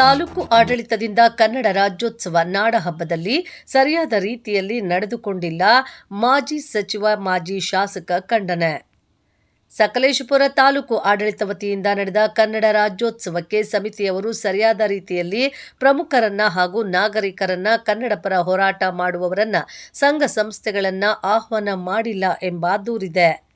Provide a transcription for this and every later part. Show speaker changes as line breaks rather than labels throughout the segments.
ತಾಲೂಕು ಆಡಳಿತದಿಂದ ಕನ್ನಡ ರಾಜ್ಯೋತ್ಸವ ನಾಡಹಬ್ಬದಲ್ಲಿ ಸರಿಯಾದ ರೀತಿಯಲ್ಲಿ ನಡೆದುಕೊಂಡಿಲ್ಲ ಮಾಜಿ ಸಚಿವ, ಮಾಜಿ ಶಾಸಕ ಖಂಡನೆ. ಸಕಲೇಶಪುರ ತಾಲೂಕು ಆಡಳಿತ ವತಿಯಿಂದ ನಡೆದ ಕನ್ನಡ ರಾಜ್ಯೋತ್ಸವಕ್ಕೆ ಸಮಿತಿಯವರು ಸರಿಯಾದ ರೀತಿಯಲ್ಲಿ ಪ್ರಮುಖರನ್ನ ಹಾಗೂ ನಾಗರಿಕರನ್ನ ಕನ್ನಡ ಪರ ಹೋರಾಟ ಮಾಡುವವರನ್ನ ಸಂಘ ಸಂಸ್ಥೆಗಳನ್ನ ಆಹ್ವಾನ ಮಾಡಿಲ್ಲ ಎಂಬ ದೂರಿದೆ.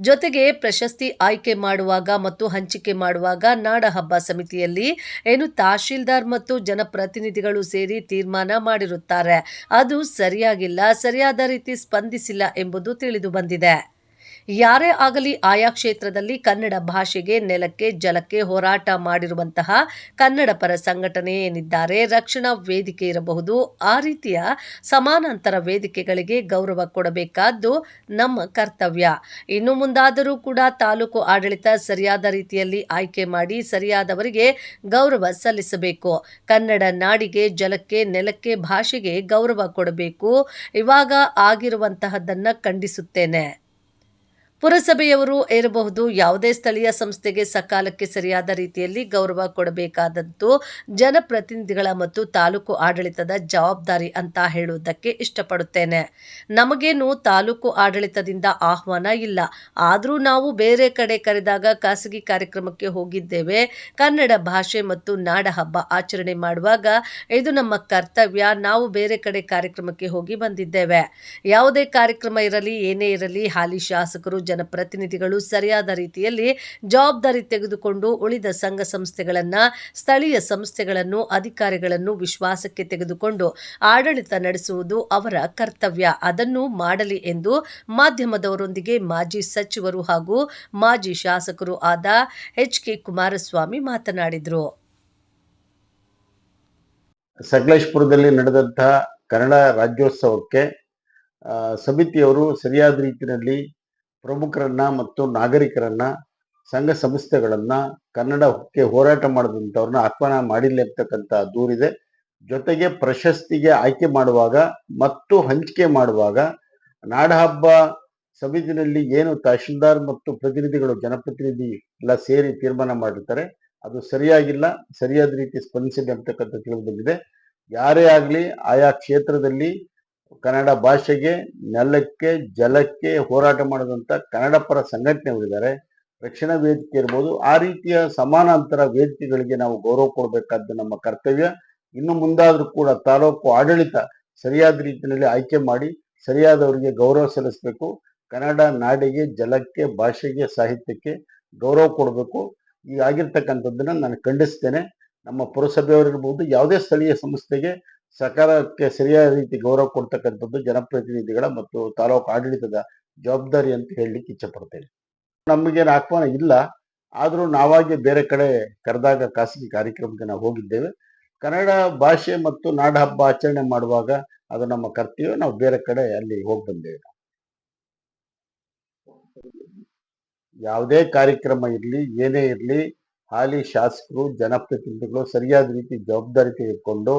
ಜೊತೆಗೆ ಪ್ರಶಸ್ತಿ ಆಯ್ಕೆ ಮಾಡುವಾಗ ಮತ್ತು ಹಂಚಿಕೆ ಮಾಡುವಾಗ ನಾಡಹಬ್ಬ ಸಮಿತಿಯಲ್ಲಿ ಏನು ತಹಶೀಲ್ದಾರ್ ಮತ್ತು ಜನಪ್ರತಿನಿಧಿಗಳು ಸೇರಿ ತೀರ್ಮಾನ ಮಾಡಿರುತ್ತಾರೆ. ಅದು ಸರಿಯಾಗಿಲ್ಲ, ಸರಿಯಾದ ರೀತಿ ಸ್ಪಂದಿಸಿಲ್ಲ ಎಂಬುದು ತಿಳಿದು ಬಂದಿದೆ. ಯಾರೇ ಆಗಲಿ ಆಯಾ ಕ್ಷೇತ್ರದಲ್ಲಿ ಕನ್ನಡ ಭಾಷೆಗೆ ನೆಲಕ್ಕೆ ಜಲಕ್ಕೆ ಹೋರಾಟ ಮಾಡಿರುವಂತಹ ಕನ್ನಡ ಪರ ಸಂಘಟನೆ ಏನಿದ್ದಾರೆ, ರಕ್ಷಣಾ ವೇದಿಕೆ ಇರಬಹುದು, ಆ ರೀತಿಯ ಸಮಾನಾಂತರ ವೇದಿಕೆಗಳಿಗೆ ಗೌರವ ಕೊಡಬೇಕಾದ್ದು ನಮ್ಮ ಕರ್ತವ್ಯ. ಇನ್ನು ಮುಂದಾದರೂ ಕೂಡ ತಾಲೂಕು ಆಡಳಿತ ಸರಿಯಾದ ರೀತಿಯಲ್ಲಿ ಆಯ್ಕೆ ಮಾಡಿ ಸರಿಯಾದವರಿಗೆ ಗೌರವ ಸಲ್ಲಿಸಬೇಕು. ಕನ್ನಡ ನಾಡಿಗೆ ಜಲಕ್ಕೆ ನೆಲಕ್ಕೆ ಭಾಷೆಗೆ ಗೌರವ ಕೊಡಬೇಕು. ಇವಾಗ ಆಗಿರುವಂತಹದ್ದನ್ನು ಖಂಡಿಸುತ್ತೇನೆ. ಪುರಸಭೆಯವರು ಇರಬಹುದು ಯಾವುದೇ ಸ್ಥಳೀಯ ಸಂಸ್ಥೆಗೆ ಸಕಾಲಕ್ಕೆ ಸರಿಯಾದ ರೀತಿಯಲ್ಲಿ ಗೌರವ ಕೊಡಬೇಕಾದದ್ದು ಜನಪ್ರತಿನಿಧಿಗಳ ಮತ್ತು ತಾಲೂಕು ಆಡಳಿತದ ಜವಾಬ್ದಾರಿ ಅಂತ ಹೇಳುವುದಕ್ಕೆ ಇಷ್ಟಪಡುತ್ತೇನೆ. ನಮಗೇನು ತಾಲೂಕು ಆಡಳಿತದಿಂದ ಆಹ್ವಾನ ಇಲ್ಲ. ಆದರೂ ನಾವು ಬೇರೆ ಕಡೆ ಕರೆದಾಗ ಖಾಸಗಿ ಕಾರ್ಯಕ್ರಮಕ್ಕೆ ಹೋಗಿದ್ದೇವೆ. ಕನ್ನಡ ಭಾಷೆ ಮತ್ತು ನಾಡ ಹಬ್ಬ ಆಚರಣೆ ಮಾಡುವಾಗ ಇದು ನಮ್ಮ ಕರ್ತವ್ಯ. ನಾವು ಬೇರೆ ಕಡೆ ಕಾರ್ಯಕ್ರಮಕ್ಕೆ ಹೋಗಿ ಬಂದಿದ್ದೇವೆ. ಯಾವುದೇ ಕಾರ್ಯಕ್ರಮ ಇರಲಿ, ಏನೇ ಇರಲಿ, ಹಾಲಿ ಶಾಸಕರು ಜನಪ್ರತಿನಿಧಿಗಳು ಸರಿಯಾದ ರೀತಿಯಲ್ಲಿ ಜವಾಬ್ದಾರಿ ತೆಗೆದುಕೊಂಡು ಉಳಿದ ಸಂಘ ಸಂಸ್ಥೆಗಳನ್ನ, ಸ್ಥಳೀಯ ಸಂಸ್ಥೆಗಳನ್ನು, ಅಧಿಕಾರಿಗಳನ್ನು ವಿಶ್ವಾಸಕ್ಕೆ ತೆಗೆದುಕೊಂಡು ಆಡಳಿತ ನಡೆಸುವುದು ಅವರ ಕರ್ತವ್ಯ. ಅದನ್ನು ಮಾಡಲಿ ಎಂದು ಮಾಧ್ಯಮದವರೊಂದಿಗೆ ಮಾಜಿ ಸಚಿವರು ಹಾಗೂ ಮಾಜಿ ಶಾಸಕರು ಆದ ಎಚ್ ಕೆ ಕುಮಾರಸ್ವಾಮಿ ಮಾತನಾಡಿದರು.
ಸಕಲೇಶ್ಪುರದಲ್ಲಿ ನಡೆದಂತಹ ಕನ್ನಡ ರಾಜ್ಯೋತ್ಸವಕ್ಕೆ ಸಮಿತಿಯವರು ಸರಿಯಾದ ರೀತಿಯಲ್ಲಿ ಪ್ರಮುಖರನ್ನ ಮತ್ತು ನಾಗರಿಕರನ್ನ, ಸಂಘ ಸಂಸ್ಥೆಗಳನ್ನ ಕನ್ನಡಕ್ಕೆ ಹೋರಾಟ ಮಾಡಿದಂಥವ್ರನ್ನ ಆಹ್ವಾನ ಮಾಡಿಲ್ಲ ಅಂತಕ್ಕಂಥ ದೂರಿದೆ. ಜೊತೆಗೆ ಪ್ರಶಸ್ತಿಗೆ ಆಯ್ಕೆ ಮಾಡುವಾಗ ಮತ್ತು ಹಂಚಿಕೆ ಮಾಡುವಾಗ ನಾಡಹಬ್ಬ ಸಮಿತಿನಲ್ಲಿ ಏನು ತಹಶೀಲ್ದಾರ್ ಮತ್ತು ಪ್ರತಿನಿಧಿಗಳು ಜನಪ್ರತಿನಿಧಿ ಎಲ್ಲ ಸೇರಿ ತೀರ್ಮಾನ ಮಾಡಿರ್ತಾರೆ, ಅದು ಸರಿಯಾಗಿಲ್ಲ, ಸರಿಯಾದ ರೀತಿ ಸ್ಪಂದಿಸಿದೆ ಅಂತಕ್ಕಂಥ ತಿಳಿದು ಬಂದಿದೆ. ಯಾರೇ ಆಗಲಿ ಆಯಾ ಕ್ಷೇತ್ರದಲ್ಲಿ ಕನ್ನಡ ಭಾಷೆಗೆ ನೆಲಕ್ಕೆ, ಜಲಕ್ಕೆ ಹೋರಾಟ ಮಾಡಿದಂಥ ಕನ್ನಡ ಪರ ಸಂಘಟನೆಗಳಿದ್ದಾರೆ ರಕ್ಷಣಾ ವೇದಿಕೆ ಇರ್ಬೋದು, ಆ ರೀತಿಯ ಸಮಾನಾಂತರ ವೇದಿಕೆಗಳಿಗೆ ನಾವು ಗೌರವ ಕೊಡಬೇಕಾದ್ದು ನಮ್ಮ ಕರ್ತವ್ಯ. ಇನ್ನು ಮುಂದಾದರೂ ಕೂಡ ತಾಲೂಕು ಆಡಳಿತ ಸರಿಯಾದ ರೀತಿಯಲ್ಲಿ ಆಯ್ಕೆ ಮಾಡಿ, ಸರಿಯಾದವರಿಗೆ ಗೌರವ ಸಲ್ಲಿಸಬೇಕು. ಕನ್ನಡ ನಾಡಿಗೆ, ಜಲಕ್ಕೆ, ಭಾಷೆಗೆ, ಸಾಹಿತ್ಯಕ್ಕೆ ಗೌರವ ಕೊಡಬೇಕು. ಈ ಆಗಿರ್ತಕ್ಕಂಥದ್ದನ್ನು ನಾನು ಖಂಡಿಸ್ತೇನೆ. ನಮ್ಮ ಪುರಸಭೆಯವರಿರ್ಬೋದು ಯಾವುದೇ ಸ್ಥಳೀಯ ಸಂಸ್ಥೆಗೆ ಸಕಾಲಕ್ಕೆ ಸರಿಯಾದ ರೀತಿ ಗೌರವ ಕೊಡ್ತಕ್ಕಂಥದ್ದು ಜನಪ್ರತಿನಿಧಿಗಳ ಮತ್ತು ತಾಲೂಕು ಆಡಳಿತದ ಜವಾಬ್ದಾರಿ ಅಂತ ಹೇಳಲಿಕ್ಕೆ ಇಚ್ಛಪಡ್ತೇನೆ. ನಮಗೇನು ಆಹ್ವಾನ ಇಲ್ಲ. ಆದರೂ ನಾವಾಗಿ ಬೇರೆ ಕಡೆ ಕರೆದಾಗ ಖಾಸಗಿ ಕಾರ್ಯಕ್ರಮಕ್ಕೆ ನಾವು ಹೋಗಿದ್ದೇವೆ. ಕನ್ನಡ ಭಾಷೆ ಮತ್ತು ನಾಡ ಹಬ್ಬ ಆಚರಣೆ ಮಾಡುವಾಗ ಅದು ನಮ್ಮ ಕರ್ತವ್ಯ. ನಾವು ಬೇರೆ ಕಡೆ ಅಲ್ಲಿ ಹೋಗಿ ಬಂದೇವೆ ಯಾವುದೇ ಕಾರ್ಯಕ್ರಮ ಇರಲಿ, ಏನೇ ಇರಲಿ, ಹಾಲಿ ಶಾಸಕರು, ಜನಪ್ರತಿನಿಧಿಗಳು ಸರಿಯಾದ ರೀತಿ ಜವಾಬ್ದಾರಿ ತೆಗೆದುಕೊಂಡು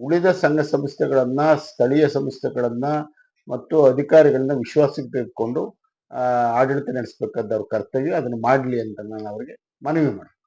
ಉಳಿದ ಸಂಘ ಸಂಸ್ಥೆಗಳನ್ನ, ಸ್ಥಳೀಯ ಸಂಸ್ಥೆಗಳನ್ನ ಮತ್ತು ಅಧಿಕಾರಿಗಳನ್ನ ವಿಶ್ವಾಸಕ್ಕೆ ತೆಗೆದುಕೊಂಡು ಆಡಳಿತ ನಡೆಸಬೇಕಾದ ಅವ್ರ ಕರ್ತವ್ಯ ಅದನ್ನು ಮಾಡಲಿ ಅಂತ ನಾನು ಅವರಿಗೆ ಮನವಿ ಮಾಡ್ತೀನಿ.